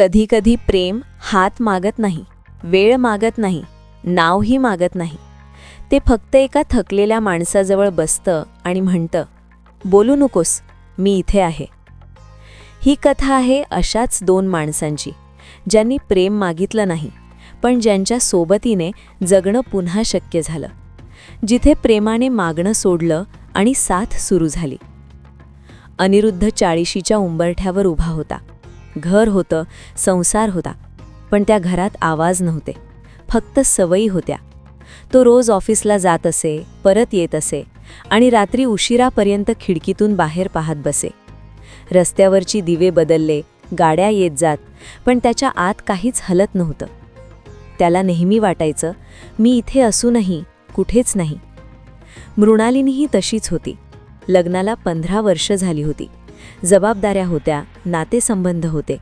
कधीकधी प्रेम हात मागत नाही वेळ मागत नाही नावही मागत नाही. ते फक्त एका थकलेल्या माणसाजवळ बसतं आणि म्हणतं बोलू नकोस मी इथे आहे. ही कथा आहे अशाच दोन माणसांची ज्यांनी प्रेम मागितलं नाही पण ज्यांच्या सोबतीने जगणं पुन्हा शक्य झालं जिथे प्रेमाने मागणं सोडलं आणि साथ सुरू झाली. अनिरुद्ध चाळीशीच्या उंबरठ्यावर उभा होता. घर होतं संसार होता पण त्या घरात आवाज नव्हते. फक्त सवयी होत्या. तो रोज ऑफिसला जात असे परत येत असे आणि रात्री उशिरापर्यंत खिडकीतून बाहेर पाहत बसे. रस्त्यावरची दिवे बदलले गाड्या येत जात पण त्याच्या आत काहीच हलत नव्हतं. त्याला नेहमी वाटायचं मी इथे असूनही कुठेच नाही. मृणालिनीही तशीच होती. लग्नाला पंधरा वर्ष झाली होती. जबाबदाऱ्या होत्या नातेसंबंध होते.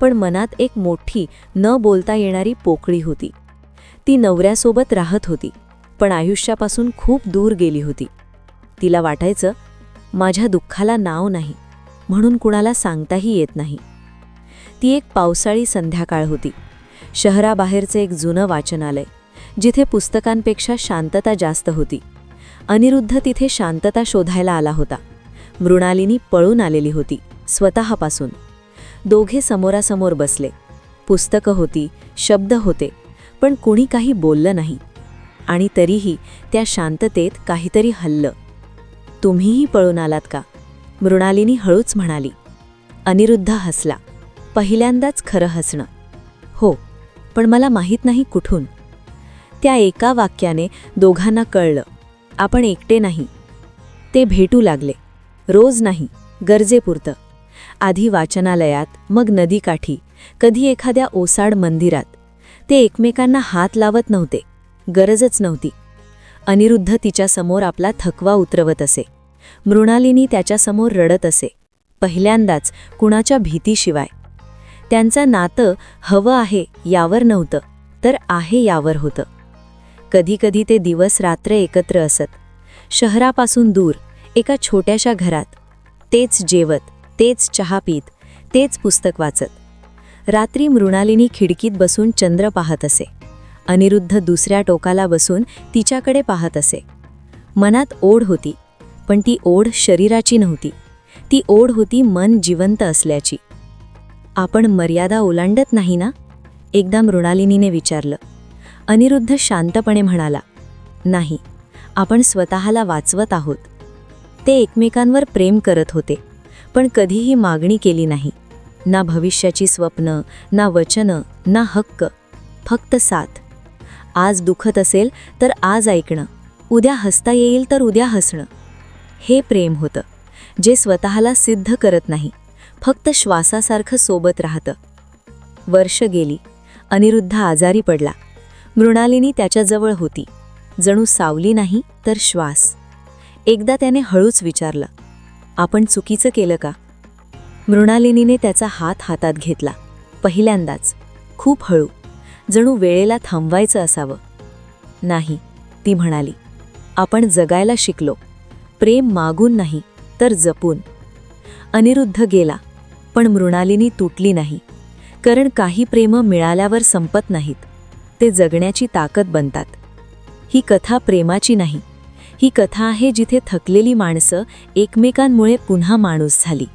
पण मनात एक मोठी न बोलता येणारी पोकळी होती. ती नवऱ्यासोबत राहत होती पण आयुष्यापासून खूप दूर गेली होती. तिला वाटायचं माझ्या दुःखाला नाव नाही म्हणून कुणाला सांगताही येत नाही. ती एक पावसाळी संध्याकाळ होती. शहराबाहेरचे एक जुनं वाचनालय जिथे पुस्तकांपेक्षा शांतता जास्त होती. अनिरुद्ध तिथे शांतता शोधायला आला होता. मृणालिनी पळून आलेली होती स्वतःपासून. दोघे समोरासमोर बसले. पुस्तकं होती शब्द होते पण कुणी काही बोललं नाही. आणि तरीही त्या शांततेत काहीतरी हल्लं. तुम्हीही पळून आलात का? मृणालिनी हळूच म्हणाली. अनिरुद्ध हसला. पहिल्यांदाच खरं हसणं. हो पण मला माहीत नाही कुठून. त्या एका वाक्याने दोघांना कळलं. आपण एकटे नाही. ते भेटू लागले. रोज नाही गरजेपुरतं. आधी वाचनालयात मग नदीकाठी कधी एखाद्या ओसाड मंदिरात. ते एकमेकांना हात लावत नव्हते गरजच नव्हती. अनिरुद्ध तिच्यासमोर आपला थकवा उतरवत असे. मृणालिनी त्याच्यासमोर रडत असे. पहिल्यांदाच कुणाच्या भीतीशिवाय. त्यांचं नातं हवं आहे यावर नव्हतं तर आहे यावर होतं. कधीकधी ते दिवस रात्र एकत्र असत. शहरापासून दूर एका छोट्याशा घरात. तेच जेवत तेच चहा पीत तेच पुस्तक वाचत. रात्री मृणालिनी खिडकीत बसून चंद्र पाहत असे. अनिरुद्ध दुसऱ्या टोकाला बसून तिच्याकडे पाहत असे. मनात ओढ होती पण ती ओढ शरीराची नव्हती. ती ओढ होती मन जिवंत असल्याची. आपण मर्यादा ओलांडत नाही ना? एकदा मृणालिनीने विचारलं. अनिरुद्ध शांतपणे म्हणाला नाही आपण स्वतःला वाचवत आहोत. ते एकमेकांवर प्रेम करत होते पण कधीही मागणी केली नाही. ना भविष्याची स्वप्न ना वचनं ना हक्क फक्त साथ. आज दुखत असेल तर आज ऐकणं उद्या हसता येईल तर उद्या हसणं. हे प्रेम होतं जे स्वतःला सिद्ध करत नाही फक्त श्वासासारखं सोबत राहतं. वर्ष गेली अनिरुद्ध आजारी पडला. मृणालिनी त्याच्याजवळ होती. जणू सावली नाही तर श्वास. एकदा त्याने हळूच विचारलं आपण चुकीचं केलं का? मृणालिनीने त्याचा हात हातात घेतला पहिल्यांदाच खूप हळू. जणू वेळेला थांबवायचं असावं. नाही ती म्हणाली आपण जगायला शिकलो. प्रेम मागून नाही तर जपून. अनिरुद्ध गेला पण मृणालिनी तुटली नाही कारण काही प्रेम मिळाल्यावर संपत नाहीत ते जगण्याची ताकद बनतात. ही कथा प्रेमाची नाही. ही कथा आहे जिथे थकलेली माणसं एकमेकांमुळे पुन्हा माणूस झाली.